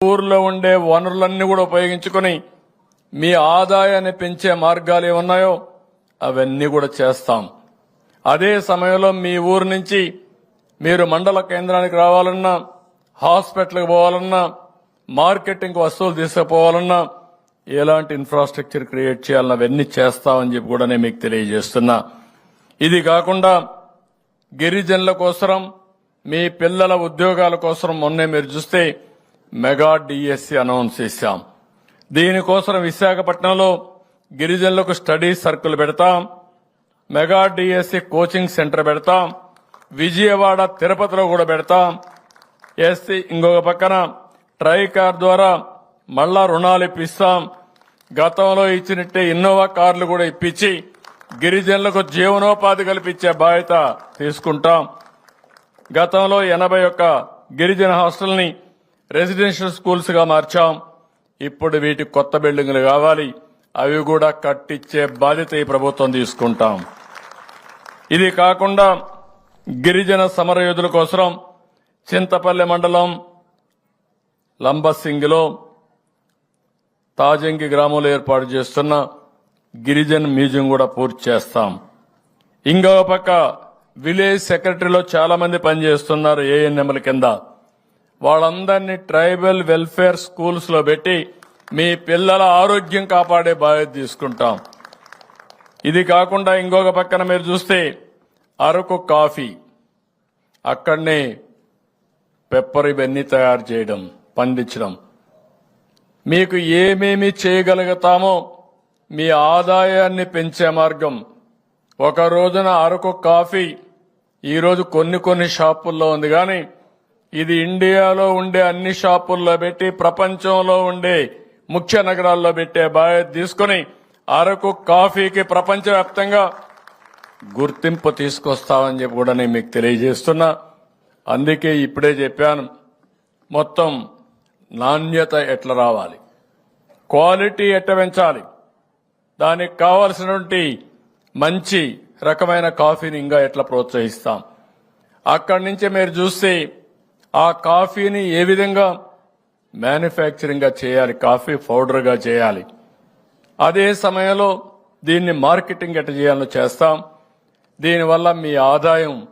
ఊర్లో ఉండే వనరులన్నీ కూడా ఉపయోగించుకొని మీ ఆదాయాన్ని పెంచే మార్గాలు ఏమున్నాయో అవన్నీ కూడా చేస్తాం. అదే సమయంలో మీ ఊరు నుంచి మీరు మండల కేంద్రానికి రావాలన్నా హాస్పిటల్కి పోవాలన్నా మార్కెటింగ్ వస్తువులు తీసుకుపోవాలన్నా ఎలాంటి ఇన్ఫ్రాస్ట్రక్చర్ క్రియేట్ చేయాలన్నా అవన్నీ చేస్తామని చెప్పి కూడా నేను మీకు తెలియజేస్తున్నా. ఇది కాకుండా గిరిజనుల కోసరం మీ పిల్లల ఉద్యోగాల కోసం మొన్నే మీరు చూస్తే మెగా డిఎస్సి అనౌన్స్ చేశాం. దీనికోసం విశాఖపట్నంలో గిరిజనులకు స్టడీ సర్కిల్ పెడతాం. మెగా డిఎస్సి కోచింగ్ సెంటర్ పెడతాం. విజయవాడ తిరుపతిలో కూడా పెడతాం. ఎస్సీ ఇంకొక పక్కన ట్రైకార్ ద్వారా మళ్ళా రుణాలు ఇప్పిస్తాం. గతంలో ఇచ్చినట్టే ఇన్నోవా కార్లు కూడా ఇప్పించి గిరిజనులకు జీవనోపాధి కల్పించే బాధ్యత తీసుకుంటాం. గతంలో ఎనభై ఒక్క గిరిజన హాస్టల్ని రెసిడెన్షియల్ స్కూల్స్గా మార్చాం. ఇప్పుడు వీటి కొత్త బిల్డింగ్లు కావాలి. అవి కూడా కట్టించే బాధ్యత ఈ ప్రభుత్వం తీసుకుంటాం. ఇది కాకుండా గిరిజన సమరయోధుల కోసం చింతపల్లి మండలం లంబసింగిలో తాజంగి గ్రామంలో ఏర్పాటు చేస్తున్న గిరిజన్ మ్యూజియం కూడా పూర్తి చేస్తాం. ఇంకో పక్క విలేజ్ సెక్రటరీలో చాలా మంది పనిచేస్తున్నారు ఏఎన్ఎంల కింద. వాళ్ళందరినీ ట్రైబల్ వెల్ఫేర్ స్కూల్స్లో పెట్టి మీ పిల్లల ఆరోగ్యం కాపాడే బాధ్యత తీసుకుంటాం. ఇది కాకుండా ఇంకొక పక్కన మీరు చూస్తే అరకు కాఫీ. అక్కడనే పెప్పర్ ఇవన్నీ తయారు చేయడం పండించడం. మీకు ఏమేమి చేయగలుగుతామో మీ ఆదాయాన్ని పెంచే మార్గం. ఒక రోజున అరకు కాఫీ ఈరోజు కొన్ని కొన్ని షాపుల్లో ఉంది కానీ ఇది ఇండియాలో ఉండే అన్ని షాపుల్లో పెట్టి ప్రపంచంలో ఉండే ముఖ్య నగరాల్లో పెట్టే బాధ్యత తీసుకుని అరకు కాఫీకి ప్రపంచవ్యాప్తంగా గుర్తింపు తీసుకొస్తామని చెప్పి కూడా నేను మీకు తెలియజేస్తున్నా. అందుకే ఇప్పుడే చెప్పాను మొత్తం నాణ్యత ఎట్లా రావాలి? క్వాలిటీ ఎట్లా పెంచాలి? దానికి కావలసినటువంటి మంచి రకమైన కాఫీని ఇంకా ఎట్లా ప్రోత్సహిస్తాం? అక్కడి నుంచి మీరు చూస్తే ఆ కాఫీని ఏ విధంగా మ్యానుఫ్యాక్చరింగ్గా చేయాలి? కాఫీ పౌడర్గా చేయాలి. అదే సమయంలో దీన్ని మార్కెటింగ్ ఎట్లా చేయాలో చేస్తాం. దీనివల్ల మీ ఆదాయం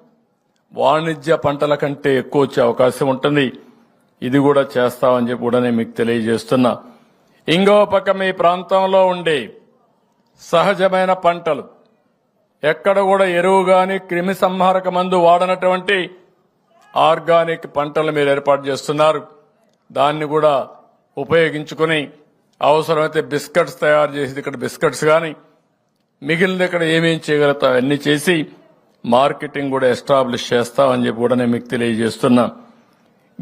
వాణిజ్య పంటల కంటే ఎక్కువ వచ్చే అవకాశం ఉంటుంది. ఇది కూడా చేస్తామని చెప్పి కూడా నేను మీకు తెలియజేస్తున్నా. ఇంకో పక్క మీ ప్రాంతంలో ఉండే సహజమైన పంటలు. ఎక్కడ కూడా ఎరువు కానీ క్రిమి సంహారక మందు వాడనటువంటి ఆర్గానిక్ పంటలు మీరు ఏర్పాటు చేస్తున్నారు. దాన్ని కూడా ఉపయోగించుకుని అవసరమైతే బిస్కెట్స్ తయారు చేసి ఇక్కడ బిస్కెట్స్ కానీ మిగిలిన ఇక్కడ ఏమేం చేయగలుగుతాం అన్ని చేసి మార్కెటింగ్ కూడా ఎస్టాబ్లిష్ చేస్తామని చెప్పి కూడా నేను మీకు తెలియజేస్తున్నా.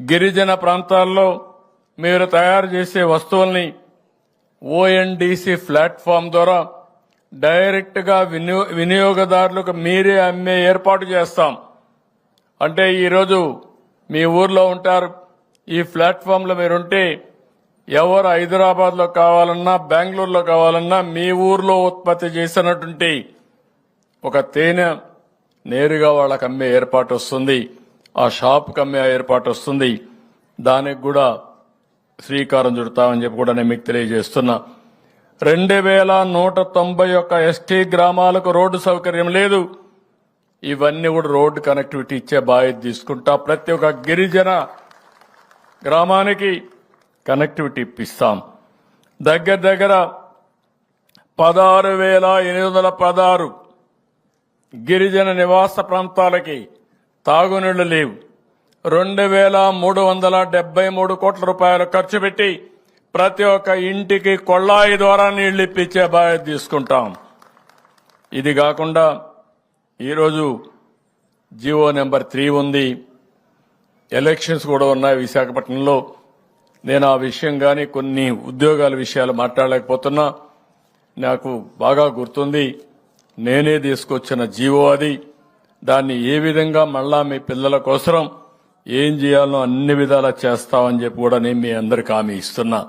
గిరిజన ప్రాంతాల్లో మీరు తయారు చేసే వస్తువుల్ని ఓఎన్డీసీ ప్లాట్ఫామ్ ద్వారా డైరెక్ట్గా వినియో- వినియోగదారులకు మీరే అమ్మే ఏర్పాటు చేస్తాం. అంటే ఈరోజు మీ ఊర్లో ఉంటారు ఈ ప్లాట్ఫామ్లో మీరుంటే ఎవరు హైదరాబాద్లో కావాలన్నా బెంగళూరులో కావాలన్నా మీ ఊర్లో ఉత్పత్తి చేసినటువంటి ఒక తేనె నేరుగా వాళ్ళకి అమ్మే ఏర్పాటు వస్తుంది. ఆ షాప్కి అమ్మే ఏర్పాటు వస్తుంది. దానికి కూడా శ్రీకారం చుడతామని చెప్పి కూడా నేను మీకు తెలియజేస్తున్నా. రెండు వేల నూట తొంభై ఒక్క ఎస్టీ గ్రామాలకు రోడ్డు సౌకర్యం లేదు. ఇవన్నీ కూడా రోడ్డు కనెక్టివిటీ ఇచ్చే బాధ్యత తీసుకుంటా ప్రతి ఒక్క గిరిజన గ్రామానికి కనెక్టివిటీ ఇప్పిస్తాం. దగ్గర దగ్గర పదహారు వేల ఎనిమిది వందల పదహారు గిరిజన నివాస ప్రాంతాలకి తాగునీళ్ళు లేవు. రెండు వేల మూడు వందల డెబ్బై మూడు కోట్ల రూపాయలు ఖర్చు పెట్టి ప్రతి ఒక్క ఇంటికి కొళ్ళాయి ద్వారా నీళ్ళు ఇప్పించే బాధ్యత తీసుకుంటాం. ఇది కాకుండా ఈరోజు జియో నెంబర్ త్రీ ఉంది. ఎలక్షన్స్ కూడా ఉన్నాయి విశాఖపట్నంలో. నేను ఆ విషయం కానీ కొన్ని ఉద్యోగాల విషయాలు మాట్లాడలేకపోతున్నా. నాకు బాగా గుర్తుంది. నేనే తీసుకొచ్చిన జీవో అది. దాన్ని ఏ విధంగా మళ్ళా మీ పిల్లల కోసం ఏం చేయాలో అన్ని విధాలా చేస్తామని చెప్పి కూడా నేను మీ అందరికి హామీ ఇస్తున్నా.